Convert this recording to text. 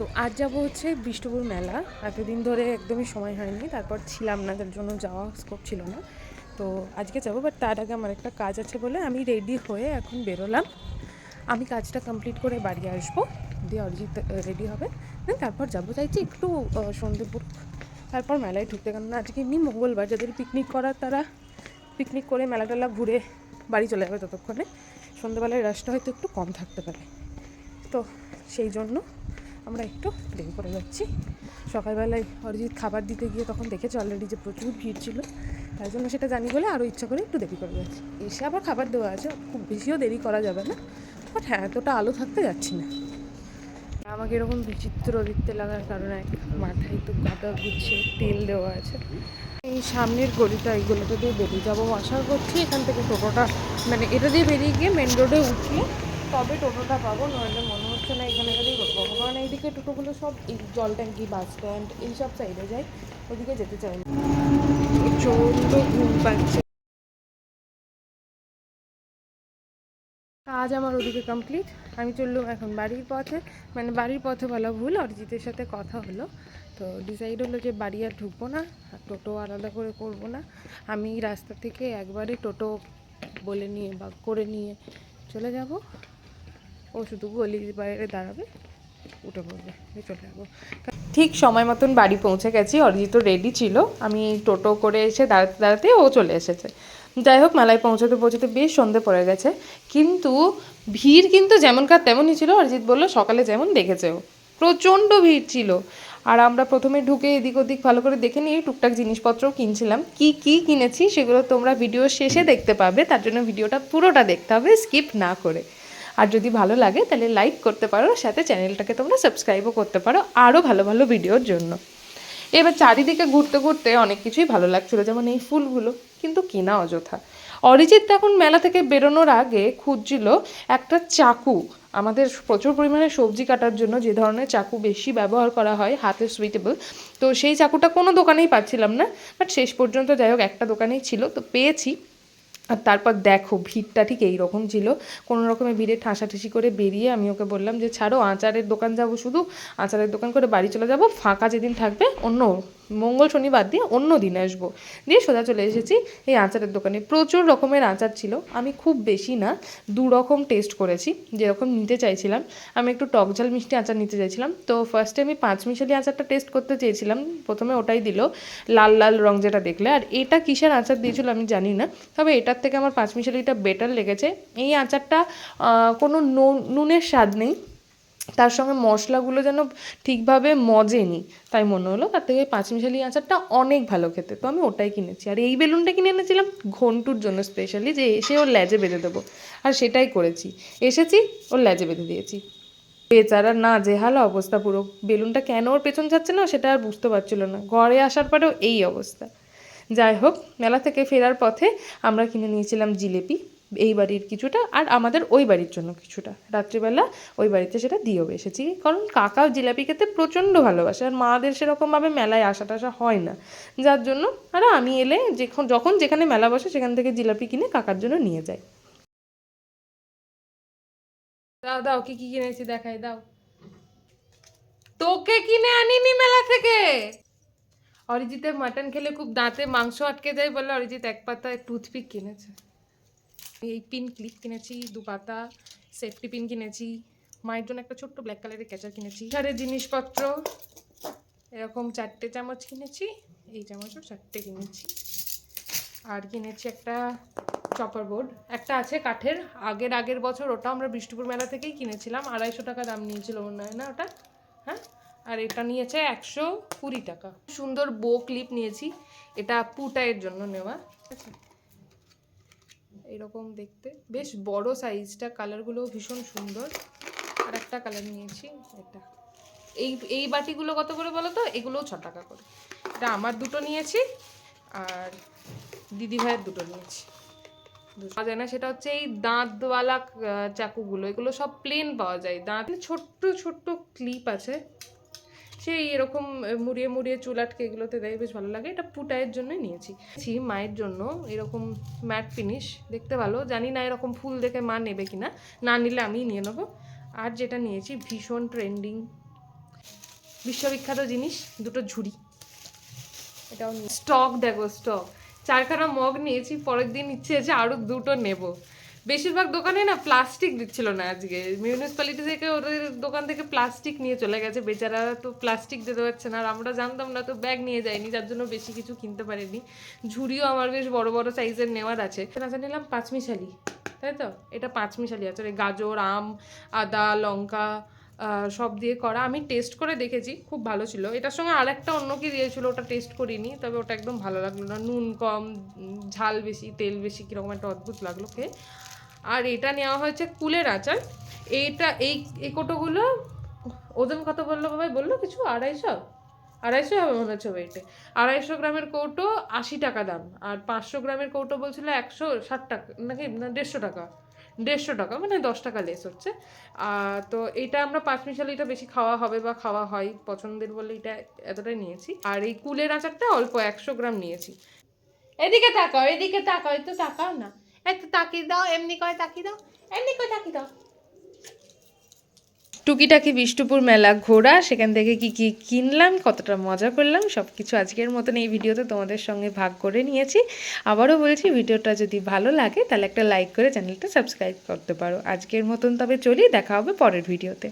তো আজ যাব হচ্ছে বিষ্ণুপুর মেলা। এতদিন ধরে একদমই সময় হয়নি তারপর ছিলাম না তার জন্য যাওয়া স্কোপ ছিল না। তো আজকে যাব বাট তার আগে আমার একটা কাজ আছে বলে আমি রেডি হয়ে এখন বেরোলাম। আমি কাজটা কমপ্লিট করে বাড়ি আসব দিয়ে অরিজিৎ রেডি হবে। দেন তারপর যাব চাইছি একটু আহ, সন্ধেপুর তারপর মেলায় ঢুকতে কারণ আজকে এমনি মঙ্গলবার যাদের পিকনিক করার তারা পিকনিক করে মেলা টেলা ঘুরে বাড়ি চলে যাবে ততক্ষণে। সন্ধ্যেবেলায় রাশটা হয়তো একটু কম থাকতে পারে। তো সেই জন্য আমরা একটু দেরি করে যাচ্ছি। সকালবেলায় অরিজিৎ খাবার দিতে গিয়ে তখন দেখেছে অলরেডি যে প্রচুর ভিড় ছিল। তাই জন্য সেটা জানি বলে আরও ইচ্ছা করে একটু দেরি করে যাচ্ছি। এসে আবার খাবার দেওয়া আছে, খুব বেশিও দেরি করা যাবে না। বাট হ্যাঁ এতটা আলো থাকতে যাচ্ছি না। আমাকে এরকম বিচিত্র দেখতে লাগার কারণে মাথায় তো গাদা গুচ্ছে তেল দেওয়া আছে। এই সামনের গলিটা এইগুলোতে দিয়ে বেরিয়ে যাব আশা করছি। এখান থেকে টোটোটা মানে এটা দিয়ে বেরিয়ে গিয়ে মেন রোডে উঠলে তবে টোটোটা পাবো, নইলে মনে না এখানে গেলেই পাবো কারণ এইদিকে টোটোগুলো সব এই জল ট্যাঙ্কি, বাস স্ট্যান্ড এইসব সাইডে যায়, ওদিকে যেতে চাই না। প্রচণ্ড ঘুম পাচ্ছে। কাজ আমার ওদিকে কমপ্লিট আমি চললাম এখন বাড়ির পথে। মানে বাড়ির পথে বলা ভুল, অরিজিতের সাথে কথা হলো। তো ডিসাইড হলো যে বাড়ি আর ঢুকবো না আর টোটো আলাদা করে করব না। আমি রাস্তা থেকে একবারে টোটো বলে নিয়ে বা করে নিয়ে চলে যাব। ও শুধু গলির বাইরে দাঁড়াবে, উঠে পড়বে চলে যাব। ঠিক সময় মতন বাড়ি পৌঁছে গেছি, অরিজিৎ রেডি ছিল, আমি টোটো করে এসে দাঁড়াতে দাঁড়াতে ও চলে এসেছে। যাই হোক, মেলায় পৌঁছতে পৌঁছতে বেশ সন্ধে পড়ে গেছে, কিন্তু ভিড় কিন্তু যেমনকার তেমনই ছিল, অরিজিৎ বলল, সকালে যেমন দেখেছে ও। প্রচণ্ড ভিড় ছিল, আর আমরা প্রথমে ঢুকে এদিক ওদিক ভালো করে দেখে নিয়ে টুকটাক জিনিসপত্রও কিনছিলাম। কি কি কিনেছি সেগুলো তোমরা ভিডিও শেষে দেখতে পাবে, তার জন্য ভিডিওটা পুরোটা দেখতে হবে স্কিপ না করে। আর যদি ভালো লাগে, তাহলে লাইক করতে পারো সাথে চ্যানেলটাকে তোমরা সাবস্ক্রাইবও করতে পারো আরও ভালো ভালো ভিডিওর জন্য। এবার চারিদিকে ঘুরতে ঘুরতে অনেক কিছুই ভালো লাগছিল, যেমন এই ফুলগুলো, কিন্তু কেনা অযথা। অরিজিৎ এখন মেলা থেকে বেরোনোর আগে খুঁজছিল একটা চাকু। আমাদের প্রচুর পরিমাণে সবজি কাটার জন্য যে ধরনের চাকু বেশি ব্যবহার করা হয়, হাতে সুইটেবল তো সেই চাকুটা কোনো দোকানেই পাচ্ছিলাম না। বাট শেষ পর্যন্ত যাই হোক, একটা দোকানেই ছিল, তো পেয়েছি। আর তারপর দেখো, ভিড়টা ঠিক এইরকম ছিল। কোনো রকমের ভিড়ে ঠাসাঠাসি করে বেরিয়ে আমি ওকে বললাম যে, ছাড়ো, আচারের দোকান যাব শুধু। আচারের দোকান করে বাড়ি চলে যাব। ফাঁকা যেদিন থাকবে, অন্য মঙ্গল শনিবার দিয়ে অন্য দিন আসব। দিয়ে সোজা চলে এসেছি এই আচারের দোকানে। প্রচুর রকমের আচার ছিল। আমি খুব বেশি না, দু রকম টেস্ট করেছি। যেরকম নিতে চাইছিলাম, আমি একটু টক ঝাল মিষ্টি আচার নিতে চাইছিলাম। তো ফার্স্টে আমি পাঁচ মিশালি আচারটা টেস্ট করতে চেয়েছিলাম। প্রথমে ওটাই দিল, লাল লাল রং যেটা দেখলে। আর এটা কিসের আচার দিয়েছিল আমি জানি না। তবে এটার থেকে আমার পাঁচ মিশালিটা বেটার লেগেছে। এই আচারটা কোনো নুন- নুনের স্বাদ নেই। তার সঙ্গে মশলাগুলো যেন ঠিকভাবে মজেনি। তাই মনে হলো তার থেকে পাঁচমিশালি আচারটা অনেক ভালো খেতে। তো আমি ওটাই কিনেছি। আর এই বেলুনটা কিনে এনেছিলাম ঘন্টুর জন্য স্পেশালি যে এসে ওর ল্যাজে বেঁধে দেবো। আর সেটাই করেছি। এসেছি, ওর ল্যাজে বেঁধে দিয়েছি। বেচারা, না যে জেহাল অবস্থা পুরো। বেলুনটা কেন ওর পেছন যাচ্ছে না সেটা আর বুঝতে পারছিল না। ঘরে আসার পরেও এই অবস্থা। যাই হোক, মেলা থেকে ফেরার পথে আমরা কিনে নিয়েছিলাম জিলেপি। এই বাড়ির কিছুটা আর আমাদের ওই বাড়ির জন্য কিছুটা। রাত্রিবেলা ওই বাড়িতে সেটা দিয়েও এসেছি কারণ কাকাও জিলাপি খেতে প্রচণ্ড ভালোবাসে আর মাদের সেরকমভাবে মেলায় আসা টাসা হয় না। যার জন্য আর আমি এলে যখন যখন যেখানে মেলা বসে সেখান থেকে জিলাপি কিনে কাকার জন্য নিয়ে যাই। দাও দাও, কি কি কিনেছি দেখাই, দাও। তোকে কিনে আনিনি মেলা থেকে? অরিজিতের মাটন খেলে খুব দাঁতে মাংস আটকে যায় বলে অরিজিৎ এক পাতা টুথপিক কিনেছে। এই পিন ক্লিপ কিনেছি দু পাতা সেফটি পিন কিনেছি, মায়ের জন্য একটা ছোট্ট ব্ল্যাক কালারের ক্যাচার কিনেছি। সারের জিনিসপত্র, এরকম চারটে চামচ কিনেছি, এই চামচও চারটে কিনেছি। আর কিনেছি একটা চপার বোর্ড একটা আছে কাঠের, আগের আগের বছর ওটা আমরা বিষ্ণুপুর মেলা থেকেই কিনেছিলাম, আড়াইশো টাকা দাম নিয়েছিল মনে হয় না ওটা? হ্যাঁ? আর এটা নিয়েছে একশো কুড়ি টাকা। সুন্দর বো ক্লিপ নিয়েছি, এটা পুটাইয়ের জন্য নেওয়া। আছে? এরকম দেখতে। বেশ বড় সাইজটা কালারগুলো ভীষণ সুন্দর। আর একটা কালার নিয়েছি, এটা। এই এই বাটিগুলো কত করে বলো তো? এগুলোও ছ টাকা করে। এটা আমার দুটো নিয়েছি, আর দিদি ভাইয়ের দুটো নিয়েছি। পাওয়া যায় না সেটা হচ্ছে এই দাঁতওয়ালা চাকুগুলো, এগুলো সব প্লেন পাওয়া যায়। দাঁত ছোট্ট ছোট্ট ক্লিপ আছে। সেই এরকম মুড়িয়ে মুড়িয়ে চুল আটকে এগুলোতে দেয়, বেশ ভালো লাগে। এটা পুটায়ের জন্যই নিয়েছি। মায়ের জন্য এরকম ম্যাট ফিনিশ, দেখতে ভালো। জানি না এরকম ফুল দেখে মা নেবে কিনা, না নিলে আমিই নিয়ে নেব। আর যেটা নিয়েছি, ভীষণ ট্রেন্ডিং, বিশ্ববিখ্যাত জিনিস, দুটো ঝুড়ি। এটাও স্টক দেখো, স্টক। চারখানা মগ নিয়েছি, পরের দিন ইচ্ছে আছে আরও দুটো নেব। বেশিরভাগ দোকানে না প্লাস্টিক দিচ্ছিল না আজকে। মিউনিসিপ্যালিটি থেকে ওদের দোকান থেকে প্লাস্টিক নিয়ে চলে গেছে। বেচারা তো প্লাস্টিক দিতে পারছে না। আর আমরা জানতাম না তো ব্যাগ নিয়ে যাইনি যার জন্য বেশি কিছু কিনতে পারিনি। ঝুড়িও আমার বেশ বড় বড় সাইজের নেওয়ার আছে। রাজা নিলাম পাঁচমিশালি, তাই তো? এটা পাঁচমিশালি আছে। ওই গাজর, আম, আদা, লঙ্কা সব দিয়ে করা। আমি টেস্ট করে দেখেছি, খুব ভালো ছিল। এটার সঙ্গে আরেকটা অন্য কি দিয়েছিল, ওটা টেস্ট করিনি, তবে ওটা একদম ভালো লাগল না। নুন কম, ঝাল বেশি, তেল বেশি, কীরকম একটা অদ্ভুত লাগল খেয়ে। আর এটা নেওয়া হয়েছে কুলের আচার। এইটা এই এই কোটোগুলো ওজন কত বলল বাবাই বলল কিছু? আড়াইশো? আড়াইশো হবে মনে হচ্ছে ওয়েটে আড়াইশো গ্রামের কৌটো আশি টাকা দাম। আর পাঁচশো গ্রামের কৌটো বলছিল একশো ষাট টাকা, নাকি না, দেড়শো টাকা। দেড়শো টাকা মানে দশ টাকা লেস হচ্ছে। তো এটা আমরা পাঁচ মিশালিটা বেশি খাওয়া হবে বা খাওয়া হয়, পছন্দের বলে এটা এতটাই নিয়েছি। আর এই কুলের আচারটা অল্প একশো গ্রাম নিয়েছি। এদিকে তাকাও এদিকে তাকাও তো তাকাও না। একটু তাকিয়ে দাও, এমনি করে তাকিয়ে দাও, এমনি করে তাকিয়ে দাও। টুকিটাকি বিষ্ণুপুর মেলা ঘোরা, সেখান থেকে কি কি কিনলাম, কতটা মজা করলাম সব কিছু আজকের মতন এই ভিডিওতে তোমাদের সঙ্গে ভাগ করে নিয়েছি। আবারও বলছি, ভিডিওটা যদি ভালো লাগে, তাহলে একটা লাইক করে চ্যানেলটা সাবস্ক্রাইব করতে পারো। আজকের মতন তবে চলি, দেখা হবে পরের ভিডিওতে।